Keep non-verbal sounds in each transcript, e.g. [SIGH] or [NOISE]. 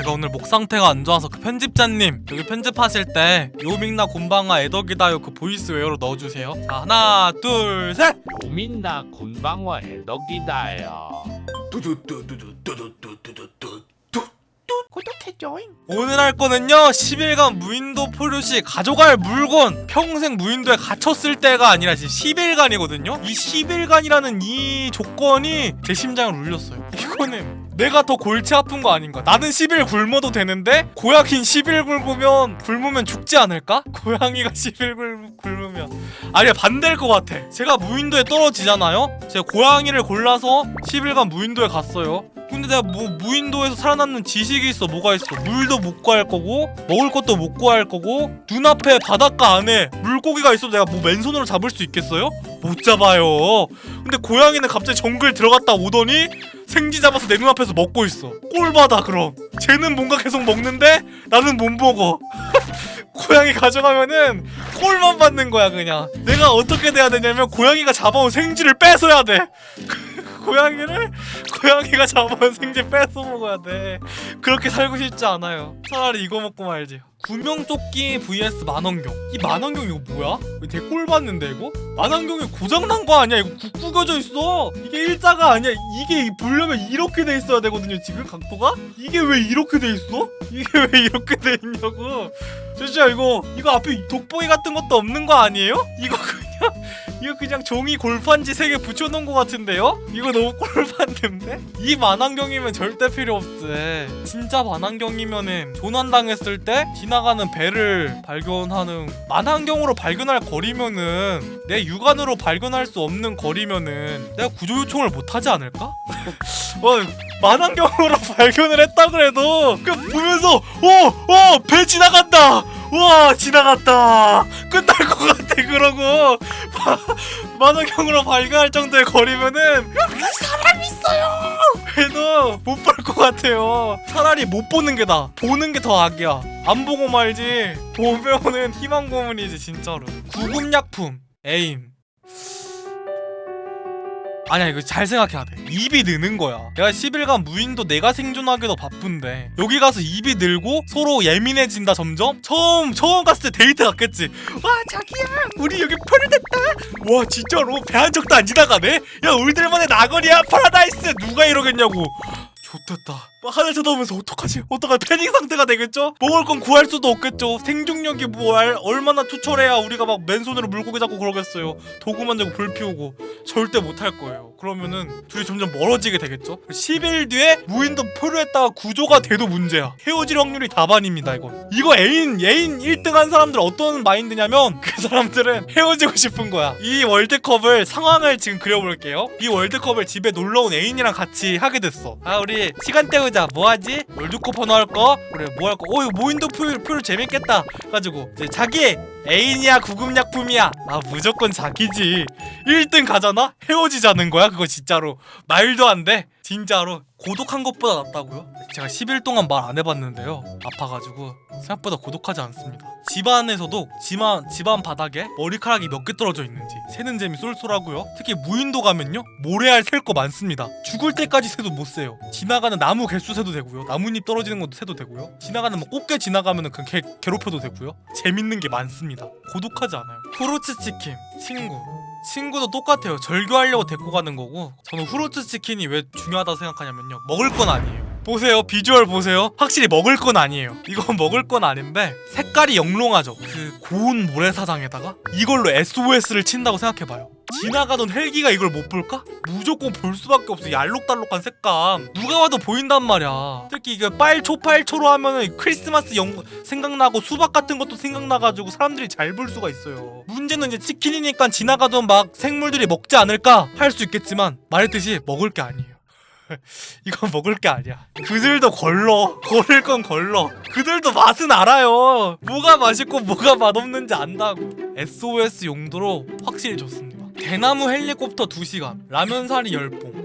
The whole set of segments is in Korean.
제가 오늘 목 상태가 안 좋아서 그 편집자님 여기 편집하실 때 요밍나 곤방아 애덕이다요 그 보이스 웨어로 넣어주세요. 자 하나 둘셋! 민나 곤방와 애덕이다요. 오늘 할 거는요 10일간 무인도 포류시 가져갈 물건 평생 무인도에 갇혔을 때가 아니라 지금 10일간이거든요? 이 10일간이라는 이 조건이 제 심장을 울렸어요. [LAUGHS] 이거는 내가 더 골치 아픈 거 아닌가? 나는 10일 굶어도 되는데 고양이는 10일 굶으면 굶으면 죽지 않을까? [LAUGHS] 고양이가 10일 굶, 굶으면. 아니야 반대일 것 같아. 제가 무인도에 떨어지잖아요? 제가 고양이를 골라서 10일간 무인도에 갔어요 근데 내가 뭐 무인도에서 살아남는 지식이 있어. 뭐가 있어? 물도 못 구할 거고 먹을 것도 못 구할 거고 눈앞에 바닷가 안에 물고기가 있어도 내가 뭐 맨손으로 잡을 수 있겠어요? 못 잡아요. 근데 고양이는 갑자기 정글 들어갔다 오더니 생지 잡아서 내 눈앞에서 먹고 있어. 꼴받아 그럼. 쟤는 뭔가 계속 먹는데 나는 못 먹어. [LAUGHS] 고양이 가져가면은 꼴만 받는 거야 그냥. 내가 어떻게 돼야 되냐면 고양이가 잡아온 생쥐를 뺏어야 돼 [LAUGHS] 고양이를 고양이가 잡아온 생쥐 뺏어 먹어야 돼 그렇게 살고 싶지 않아요 차라리 이거 먹고 말지 구명조끼 vs 만원경 이 만원경 이거 뭐야? 왜 대꼴 받는데 이거? 만원경이 고장난 거 아니야 이거 국 구겨져 있어 이게 일자가 아니야 이게 보려면 이렇게 돼 있어야 되거든요 지금 각도가? 이게 왜 이렇게 돼 있어? 이게 왜 이렇게 돼 있냐고 진짜 이거 이거 앞에 돋보기 같은 것도 없는 거 아니에요? 이거 그냥 이거 그냥 종이 골판지 세개 붙여놓은 거 같은데요? 이거 너무 꼴받는데? 이 만환경이면 절대 필요 없지 진짜 만환경이면은 조난당했을 때 지나가는 배를 발견하는 만환경으로 발견할 거리면은 내 육안으로 발견할 수 없는 거리면은 내가 구조 요청을 못 하지 않을까? [LAUGHS] 어, 만환경으로 [LAUGHS] 발견을 했다 그래도 그 보면서 어어배 지나간다 와 지나갔다. 끝날 것 같아 그러고. [LAUGHS] 마- 만환경으로 발견할 정도의 거리면은 여기 사람 있어요! 그래도 못 볼 것 같아요. 차라리 못 보는 게 나아 보는 게 더 악이야. 안 보고 말지. 보면은 희망 고문이지 진짜로. 구급약품. 에임 아니야 이거 잘 생각해야 돼. 입이 느는 거야. 내가 10일간 무인도 내가 생존하기도 바쁜데 여기 가서 입이 늘고 서로 예민해진다 점점? 처음 처음 갔을 때 데이트 갔겠지. 와 자기야 우리 여기 편의됐다. 와 진짜로? 배 한 적도 안 지나가네? 야 우리들만의 나거리야 파라다이스! 누가 이러겠냐고. 좋됐다 하늘 쳐다보면서 어떡하지? 어떡하지? 패닉 상태가 되겠죠? 먹을 건 구할 수도 없겠죠? 생존력이 뭐 알- 얼마나 투철해야 우리가 막 맨손으로 물고기 잡고 그러겠어요? 도구 만 들고 불 피우고 절대 못할 거예요. 그러면은 둘이 점점 멀어지게 되겠죠? 10일 뒤에 무인도 표류했다가 구조가 돼도 문제야. 헤어질 확률이 다반입니다 이거 이거 애인 애인 1등 한 사람들 어떤 마인드냐면 그 사람들은 헤어지고 싶은 거야. 이 월드컵을 상황을 지금 그려볼게요. 이 월드컵을 집에 놀러온 애인이랑 같이 하게 됐어. 아 우리 시간 때 우자 뭐하지? 월드컵 번호 할거? 그래 뭐 할거? 어 이거 무인도 표류, 표류 재밌겠다 가지고 이제 자기 애인이야 구급약품이야 아 무조건 자기지 1등 가잖아? 헤어지자는 거야 그거 진짜로 말도 안돼 진짜로 고독한 것보다 낫다고요? 제가 10일 동안 말 안 해봤는데요. 아파가지고 생각보다 고독하지 않습니다. 집안에서도 집안, 집안 바닥에 머리카락이 몇 개 떨어져 있는지 세는 재미 쏠쏠하고요. 특히 무인도 가면요. 모래알 셀 거 많습니다. 죽을 때까지 세도 못 세요. 지나가는 나무 개수 세도 되고요. 나뭇잎 떨어지는 것도 세도 되고요. 지나가는 뭐 꽃게 지나가면은 그 개, 괴롭혀도 되고요. 재밌는 게 많습니다. 고독하지 않아요. 후르츠 치킨 친구 친구도 똑같아요. 절교하려고 데리고 가는 거고 저는 후르츠 치킨이 왜 중요하다 생각하냐면요. 먹을 건 아니에요. 보세요. 비주얼 보세요. 확실히 먹을 건 아니에요. 이건 먹을 건 아닌데 색깔이 영롱하죠. 그 고운 모래사장에다가 이걸로 SOS를 친다고 생각해봐요. 지나가던 헬기가 이걸 못 볼까? 무조건 볼 수밖에 없어. 이 알록달록한 색감. 누가 와도 보인단 말이야. 특히 이게 빨초 빨초로 하면은 크리스마스 영 생각나고 수박 같은 것도 생각나가지고 사람들이 잘 볼 수가 있어요. 문제는 이제 치킨이니까 지나가던 막 생물들이 먹지 않을까 할 수 있겠지만 말했듯이 먹을 게 아니에요. [LAUGHS] 이건 먹을 게 아니야. 그들도 걸러. 걸을 건 걸러. 그들도 맛은 알아요. 뭐가 맛있고 뭐가 맛없는지 안다고. SOS 용도로 확실히 좋습니다. 대나무 헬리콥터 2시간, 라면 사리 10봉.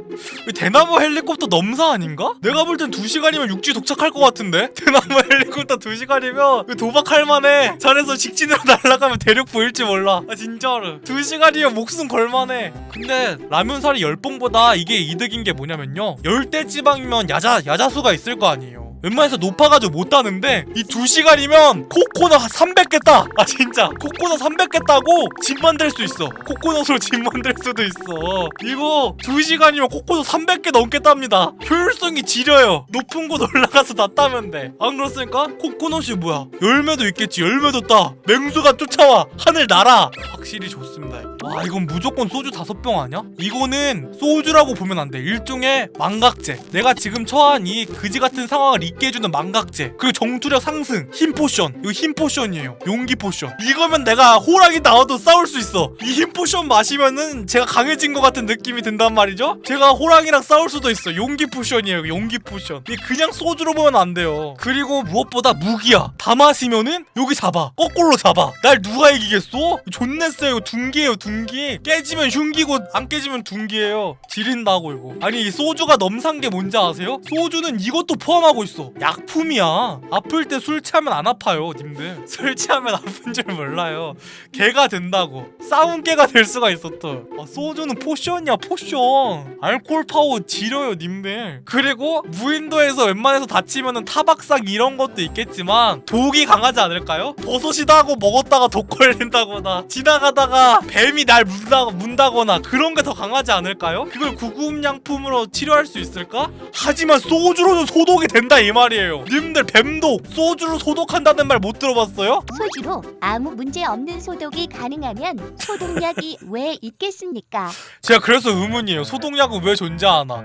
이 대나무 헬리콥터 넘사 아닌가? 내가 볼 땐 2시간이면 육지 도착할 것 같은데? [LAUGHS] 대나무 헬리콥터 2시간이면 도박할 만해. 잘해서 직진으로 [LAUGHS] 날아가면 대륙 보일지 몰라. 아 진짜로. 2시간이면 목숨 걸만해. 근데 라면사리 10봉보다 이게 이득인 게 뭐냐면요. 열대 지방이면 야자 야자수가 있을 거 아니에요. 웬만해서 높아가지고 못 타는데 이 2시간이면 코코넛 300개 따! 아 진짜. 코코넛 300개 따고 집 만들 수 있어. 코코넛으로 집 만들 수도 있어. 이거 2시간이면 코코넛 300개 넘게 땁니다. 효율성이 지려요. 높은 곳 올라가서 다 따면 돼안 그렇습니까? 코코넛이 뭐야? 열매도 있겠지. 열매도 따. 맹수가 쫓아와. 하늘 날아. 확실히 좋습니다. 와 이건 무조건 소주 다섯 병 아니야? 이거는 소주라고 보면 안 돼. 일종의 망각제. 내가 지금 처한 이 그지 같은 상황을 잊게 해주는 망각제 그리고 정투력 상승 힘 포션. 이거 힘 포션이에요. 용기 포션. 이거면 내가 호랑이 나와도 싸울 수 있어. 이 힘 포션 마시면은 제가 강해진 것 같은 느낌이 든단 말이죠? 제가 호랑이랑 싸울 수도 있어. 용기 포션이에요 용기 포션. 이 그냥 소주로 보면 안 돼요. 그리고 무엇보다 무기야. 다 마시면은 여기 잡아. 거꾸로 잡아. 날 누가 이기겠어? 존내 세요. 둔기예요 둔기. 깨지면 흉기고 안 깨지면 둔기예요. 지린다고 이거. 아니 이 소주가 넘산 게 뭔지 아세요? 소주는 이것도 포함하고 있어 약품이야. 아플 때 술 취하면 안 아파요 님들. [LAUGHS] 술 취하면 아픈 줄 몰라요. 개가 된다고. 싸운 개가 될 수가 또. 아, 소주는 포션이야 포션. 알코올 파워 지려요 님들. 그리고 무인도에서 웬만해서 다치면은 타박상 이런 것도 있겠지만 독이 강하지 않을까요? 버섯이다 하고 먹었다가 독 걸린다거나 지나가다가 뱀이 날 문다, 문다거나 그런 게 더 강하지 않을까요? 그걸 구급약품으로 치료할 수 있을까? 하지만 소주로는 소독이 된다 이 말이에요 님들 뱀독 소주로 소독한다는 말 못 들어봤어요? 소주로 아무 문제 없는 소독이 가능하면 소독약이 [LAUGHS] 왜 있겠습니까? 제가 그래서 의문이에요. 소독약은 왜 존재하나?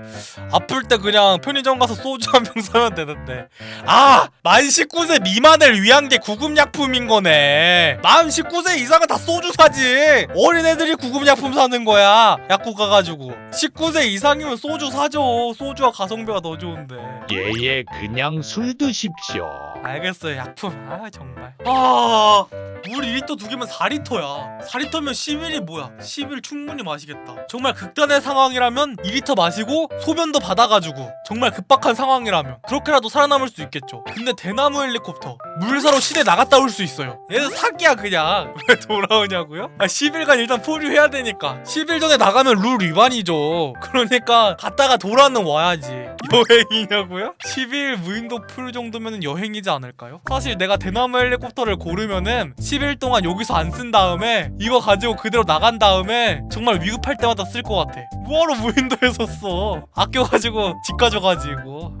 아플 때 그냥 편의점 가서 소주 한 병 사면 되는데. 아! 만 19세 미만을 위한 게 구급약품인 거네. 만 19세 이상은 다 소주 사지. 어린애들이 구급약품 사는 거야. 약국 가가지고. 19세 이상이면 소주 사죠. 소주와 가성비가 더 좋은데. 예예 그냥 술 드십시오. 알겠어요. 약품. 아, 정말. 아, 물 2리터 두 개면 4리터야. 4리터면 10일이 뭐야? 10일 충분히 마시겠다. 정말 극단의 상황이라면 2리터 마시고 소변도 받아가지고 정말 급박한 상황이라면 그렇게라도 살아남을 수 있겠죠. 근데 대나무 헬리콥터 물 사러 시내 나갔다 올 수 있어요. 얘는 사기야 그냥. [LAUGHS] 왜 돌아오냐고요? 아, 10일간 일단 포류해야 되니까. 10일 전에 나가면 룰 위반이죠. 그러니까 갔다가 돌아는 와야지. [LAUGHS] 여행이냐고요? 10일 무인도 풀 정도면 여행이지 않을까요? 사실 내가 대나무 헬리콥터를 고르면은 10일 동안 여기서 안 쓴 다음에 이거 가지고 그대로 나간 다음에 정말 위급할 때마다 쓸 것 같아. 뭐하러 무인도에 섰어? 아껴가지고 집 가져가지고.